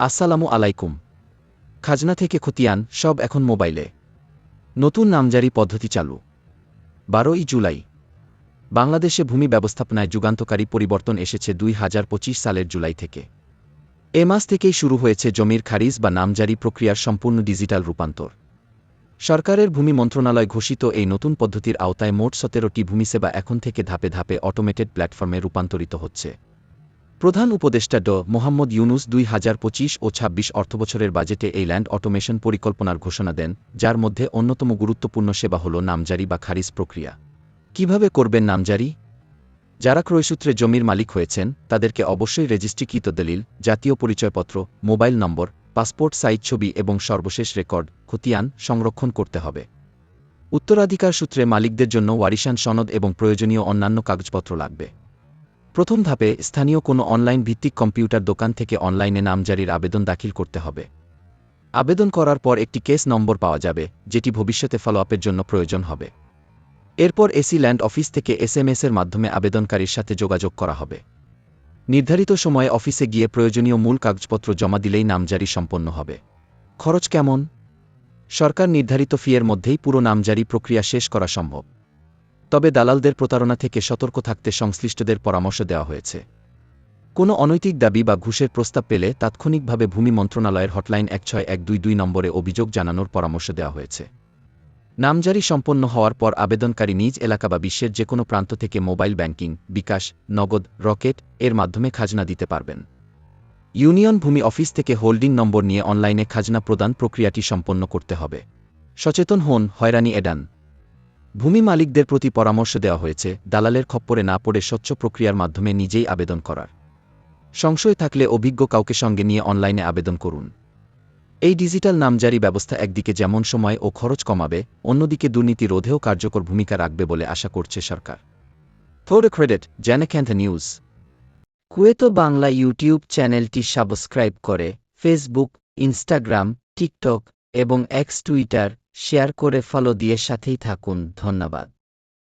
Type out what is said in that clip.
আসসালামু আলাইকুম। খাজনা থেকে খতিয়ান, সব এখন মোবাইলে। নতুন নামজারি পদ্ধতি চালু। বারোই জুলাই। বাংলাদেশে ভূমি ব্যবস্থাপনায় যুগান্তকারী পরিবর্তন এসেছে দুই হাজার পঁচিশ সালের জুলাই থেকে। এ মাস থেকেই শুরু হয়েছে জমির খারিজ বা নামজারি প্রক্রিয়ার সম্পূর্ণ ডিজিটাল রূপান্তর। সরকারের ভূমি মন্ত্রণালয় ঘোষিত এই নতুন পদ্ধতির আওতায় মোট সতেরোটি ভূমিসেবা এখন থেকে ধাপে ধাপে অটোমেটেড প্ল্যাটফর্মে রূপান্তরিত হচ্ছে। প্রধান উপদেষ্টা ড. মোহাম্মদ ইউনুস দুই হাজার পঁচিশ ও ছাব্বিশ অর্থবছরের বাজেটে এই ল্যান্ড অটোমেশন পরিকল্পনার ঘোষণা দেন, যার মধ্যে অন্যতম গুরুত্বপূর্ণ সেবা হল নামজারি বা খারিজ প্রক্রিয়া। কীভাবে করবেন নামজারি? যারা ক্রয়সূত্রে জমির মালিক হয়েছেন, তাদেরকে অবশ্যই রেজিস্ট্রিকৃত দলিল, জাতীয় পরিচয়পত্র, মোবাইল নম্বর, পাসপোর্ট সাইজ ছবি এবং সর্বশেষ রেকর্ড, খতিয়ান, সংরক্ষণ করতে হবে। উত্তরাধিকার সূত্রে মালিকদের জন্য ওয়ারিশান সনদ এবং প্রয়োজনীয় অন্যান্য কাগজপত্র লাগবে। প্রথম ধাপে স্থানীয় কোনো অনলাইন ভিত্তিক কম্পিউটার দোকান থেকে অনলাইনে নামজারির আবেদন দাখিল করতে হবে। আবেদন করার পর একটি কেস নম্বর পাওয়া যাবে, যেটি ভবিষ্যতে ফলো আপের জন্য প্রয়োজন হবে। এরপর এসি ল্যান্ড অফিস থেকে এসএমএস এর মাধ্যমে আবেদনকারীর সাথে যোগাযোগ করা হবে। নির্ধারিত সময়ে অফিসে গিয়ে প্রয়োজনীয় মূল কাগজপত্র জমা দিলেই নামজারি সম্পন্ন হবে। খরচ কেমন? সরকার নির্ধারিত ফিয়ের মধ্যেই পুরো নামজারি প্রক্রিয়া শেষ করা সম্ভব। তবে দালালদের প্রতারণা থেকে সতর্ক থাকতে সংশ্লিষ্টদের পরামর্শ দেওয়া হয়েছে। কোনো অনৈতিক দাবি বা ঘুষের প্রস্তাব পেলে তাৎক্ষণিকভাবে ভূমি মন্ত্রণালয়ের হটলাইন এক ছয় এক দুই দুই নম্বরে অভিযোগ জানানোর পরামর্শ দেওয়া হয়েছে। নামজারি সম্পন্ন হওয়ার পর আবেদনকারী নিজ এলাকা বা বিশ্বের যে কোনো প্রান্ত থেকে মোবাইল ব্যাংকিং, বিকাশ, নগদ, রকেট এর মাধ্যমে খাজনা দিতে পারবেন। ইউনিয়ন ভূমি অফিস থেকে হোল্ডিং নম্বর নিয়ে অনলাইনে খাজনা প্রদান প্রক্রিয়াটি সম্পন্ন করতে হবে। সচেতন হন, হয়রানি এডান। ভূমি মালিকদের প্রতি পরামর্শ দেওয়া হয়েছে, দালালের খপ্পরে না পড়ে স্বচ্ছ প্রক্রিয়ার মাধ্যমে নিজেই আবেদন করার। সংশয় থাকলে অভিজ্ঞ কাউকে সঙ্গে নিয়ে অনলাইনে আবেদন করুন। এই ডিজিটাল নামজারি ব্যবস্থা একদিকে যেমন সময় ও খরচ কমাবে, অন্যদিকে দুর্নীতি রোধেও কার্যকর ভূমিকা রাখবে বলে আশা করছে সরকার। থোর ক্রেডিট জ্যানেক্যান্থ নিউজ। কুয়েতো বাংলা ইউটিউব চ্যানেলটি সাবস্ক্রাইব করে ফেসবুক, ইনস্টাগ্রাম, টিকটক এবং এক্স টুইটার শেয়ার করে ফলো দিয়ে সাথেই থাকুন। ধন্যবাদ।